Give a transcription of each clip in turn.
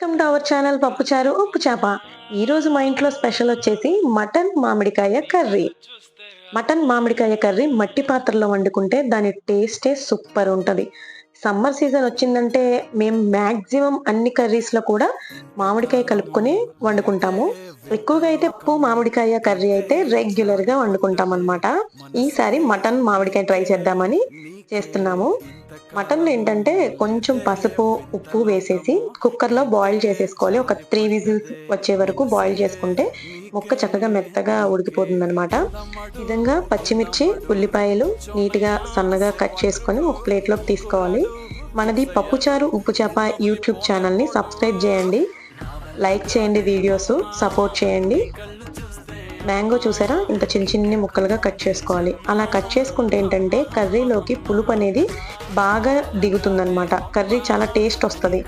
Welcome to our channel పప్పుచారు ఉప్పు చేప ఈరోజు మా ఇంట్లో స్పెషల్ వచ్చేసి మటన్ మామిడికాయ కర్రీ. మటన్ మామిడికాయ కర్రీ మట్టి పాత్రలో వండుకుంటే దాని టేస్టే సూపర్ ఉంటుంది. సమ్మర్ సీజన్ వచ్చిందంటే మేము మ్యాక్సిమం అన్ని కర్రీస్లో కూడా మామిడికాయ కలుపుకొని వండుకుంటాము. ఎక్కువగా అయితే ఉప్పు మామిడికాయ కర్రీ అయితే రెగ్యులర్గా వండుకుంటాం అనమాట ఈసారి మటన్ మామిడికాయ ట్రై చేద్దామని చేస్తున్నాము. మటన్లో ఏంటంటే కొంచెం పసుపు ఉప్పు వేసేసి కుక్కర్లో బాయిల్ చేసేసుకోవాలి. ఒక త్రీ విజిల్స్ వచ్చే వరకు బాయిల్ చేసుకుంటే ముక్క చక్కగా మెత్తగా ఉడికిపోతుంది అనమాట విధంగా పచ్చిమిర్చి ఉల్లిపాయలు నీట్గా సన్నగా కట్ చేసుకొని ఒక ప్లేట్లోకి తీసుకోవాలి. మనది పప్పుచారు ఉప్పు చేప యూట్యూబ్ ఛానల్ని సబ్స్క్రైబ్ చేయండి. లైక్ చేయండి వీడియోస్ సపోర్ట్ చేయండి. మ్యాంగో చూసారా? ఇంత చిన్న చిన్ని ముక్కలుగా కట్ చేసుకోవాలి. అలా కట్ చేసుకుంటే ఏంటంటే కర్రీలోకి పులుపు అనేది బాగా దిగుతుందనమాట కర్రీ చాలా టేస్ట్ వస్తుంది.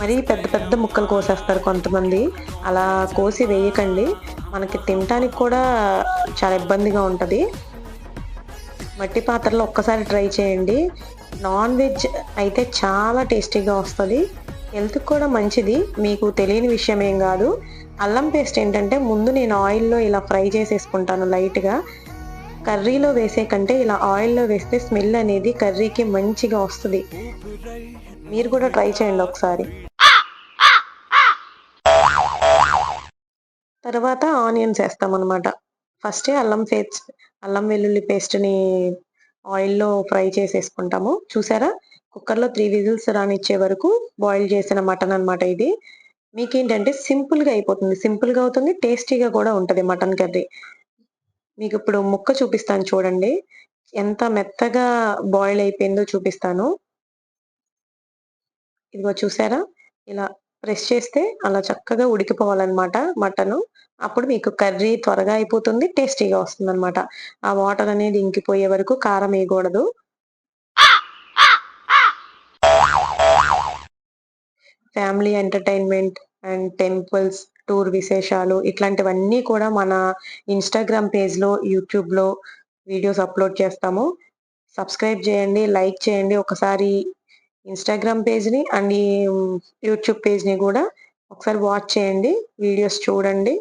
మరి పెద్ద పెద్ద ముక్కలు కోసేస్తారు కొంతమంది. అలా కోసి వేయకండి. మనకి తినటానికి కూడా చాలా ఇబ్బందిగా ఉంటుంది. మట్టి పాత్రలో ఒక్కసారి ట్రై చేయండి. నాన్ వెజ్ అయితే చాలా టేస్టీగా వస్తుంది. హెల్త్కి కూడా మంచిది. మీకు తెలియని విషయం ఏం కాదు. అల్లం పేస్ట్ ఏంటంటే ముందు నేను ఆయిల్లో ఇలా ఫ్రై చేసేసుకుంటాను లైట్గా. కర్రీలో వేసే కంటే ఇలా ఆయిల్లో వేస్తే స్మెల్ అనేది కర్రీకి మంచిగా వస్తుంది. మీరు కూడా ట్రై చేయండి ఒకసారి. తర్వాత ఆనియన్స్ వేస్తాం అనమాట ఫస్టే అల్లం పేస్ట్ అల్లం వెల్లుల్లి పేస్ట్ని ఆయిల్లో ఫ్రై చేసేసుకుంటాము. చూసారా? కుక్కర్లో త్రీ విజిల్స్ రానిచ్చే వరకు బాయిల్ చేసిన మటన్ అనమాట ఇది. మీకేంటంటే సింపుల్గా అయిపోతుంది. సింపుల్గా అవుతుంది టేస్టీగా కూడా ఉంటుంది మటన్ కర్రీ. మీకు ఇప్పుడు ముక్క చూపిస్తాను చూడండి. ఎంత మెత్తగా బాయిల్ అయిపోయిందో చూపిస్తాను. ఇదిగో చూసారా? ఇలా ప్రెస్ చేస్తే అలా చక్కగా ఉడికిపోవాలన్నమాట మటను. అప్పుడు మీకు కర్రీ త్వరగా అయిపోతుంది టేస్టీగా వస్తుంది అనమాట ఆ వాటర్ అనేది ఇంకిపోయే వరకు కారం వేయకూడదు. Family entertainment and temples tour విశేషాలు ఇట్లాంటివన్నీ కూడా మన ఇన్స్టాగ్రామ్ పేజ్లో యూట్యూబ్లో వీడియోస్ అప్లోడ్ చేస్తాము. సబ్స్క్రైబ్ చేయండి లైక్ చేయండి. ఒకసారి ఇన్స్టాగ్రామ్ పేజ్ని అండ్ ఈ యూట్యూబ్ పేజ్ని కూడా ఒకసారి వాచ్ చేయండి. వీడియోస్ చూడండి.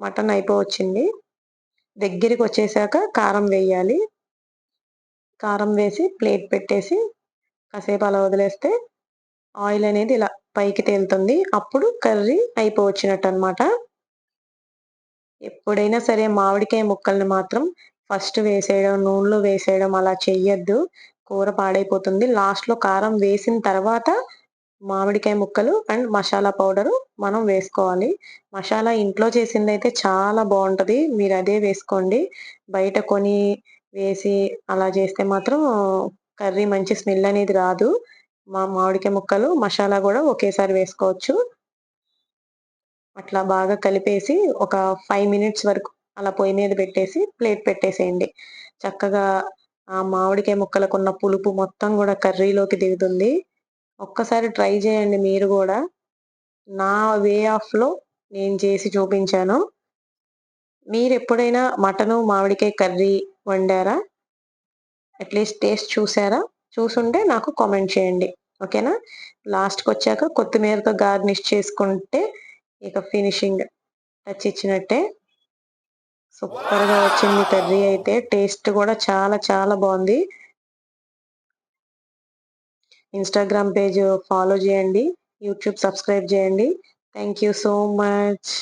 మటన్ అయిపోవచ్చింది. దగ్గరికి వచ్చేసాక కారం వేయాలి. కారం వేసి ప్లేట్ పెట్టేసి కాసేపు అలా వదిలేస్తే ఆయిల్ అనేది ఇలా పైకి తేలుతుంది. అప్పుడు కర్రీ అయిపోవచ్చినట్టు అనమాట ఎప్పుడైనా సరే మామిడికాయ ముక్కల్ని మాత్రం ఫస్ట్ వేసేయడం నూనెలో వేసేయడం అలా చెయ్యొద్దు. కూర పాడైపోతుంది. లాస్ట్లో కారం వేసిన తర్వాత మామిడికాయ ముక్కలు అండ్ మసాలా పౌడరు మనం వేసుకోవాలి. మసాలా ఇంట్లో చేసింది అయితే చాలా బాగుంటుంది. మీరు అదే వేసుకోండి. బయట కొని వేసి అలా చేస్తే మాత్రం కర్రీ మంచి స్మెల్ అనేది రాదు. మా మామిడికాయ ముక్కలు మసాలా కూడా ఒకేసారి వేసుకోవచ్చు. అట్లా బాగా కలిపేసి ఒక ఫైవ్ మినిట్స్ వరకు అలా పొయ్యి మీద పెట్టేసి ప్లేట్ పెట్టేసేయండి. చక్కగా ఆ మామిడికాయ ముక్కలకు ఉన్న పులుపు మొత్తం కూడా కర్రీలోకి దిగుతుంది. ఒక్కసారి ట్రై చేయండి మీరు కూడా. నా వే ఆఫ్లో నేను చేసి చూపించాను. మీరు ఎప్పుడైనా మటను మామిడికాయ కర్రీ వండారా? అట్లీస్ట్ టేస్ట్ చూసారా? చూసుంటే నాకు కామెంట్ చేయండి. ఓకేనా? లాస్ట్కి వచ్చాక కొత్తిమీరతో గార్నిష్ చేసుకుంటే ఇక ఫినిషింగ్ టచ్ ఇచ్చినట్టే. సూపర్గా వచ్చింది కర్రీ అయితే. టేస్ట్ కూడా చాలా చాలా బాగుంది. ఇన్స్టాగ్రామ్ పేజ్ ఫాలో చేయండి. యూట్యూబ్ సబ్స్క్రైబ్ చేయండి. Thank you so much.